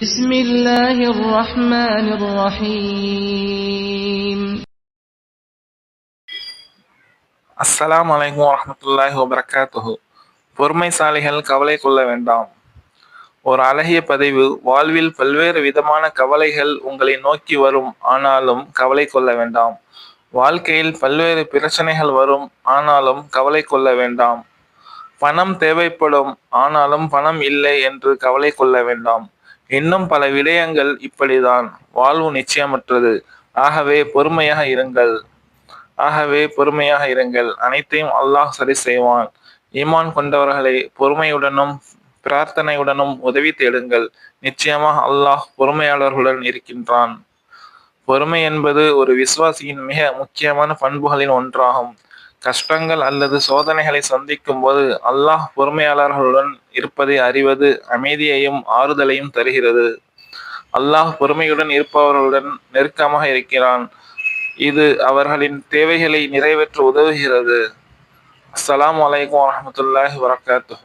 بسم الله الرحمن الرحيم அஸ்ஸலாமு அலைக்கும் வரஹ்மத்துல்லாஹி வபரகாத்துஹு பொறுமைசாலிகள் கவலை கொள்ள வேண்டாம் ஒரு அழகிய பதிவு வாழ்வில் பல்வேறு விதமான கவலைகள் உங்களை நோக்கி வரும் ஆனாலும் கவலை கொள்ள வேண்டாம் வாழ்க்கையில் பல்வேறு பிரச்சனைகள் வரும் ஆனாலும் கவலை கொள்ள வேண்டாம் பணம் தேவைப்படும் ஆனாலும் பணம் இல்லை என்று கவலை கொள்ள வேண்டாம் இன்னும் பல விடயங்கள் இப்படிதான். வாழ்வு நிச்சயமற்றது. ஆகவே பொறுமையாக இருங்கள். ஆகவே பொறுமையாக இருங்கள். அனைத்தையும் அல்லாஹ் சரி செய்வான். ஈமான் கொண்டவர்களை பொறுமையுடனும் பிரார்த்தனையுடனும் உதவி தேடுங்கள். நிச்சயமாக அல்லாஹ் பொறுமையாளர்களுடன் இருக்கின்றான். பொறுமை என்பது ஒரு விசுவாசியின் மிக முக்கியமான பண்புகளின் ஒன்றாகும். கஷ்டங்கள் அல்லது சோதனைகளை சந்திக்கும் போது அல்லாஹ் பொறுமையாளர்களுடன் இருப்பதை அறிவது அமைதியையும் ஆறுதலையும் தருகிறது. அல்லாஹ் பொறுமையுடன் இருப்பவர்களுடன் நெருக்கமாக இருக்கிறான். இது அவர்களின் தேவைகளை நிறைவேற்ற உதவுகிறது. அஸ்லாம் வலைக்கம் வரஹ்மத்துல்லாஹி வரகாத்து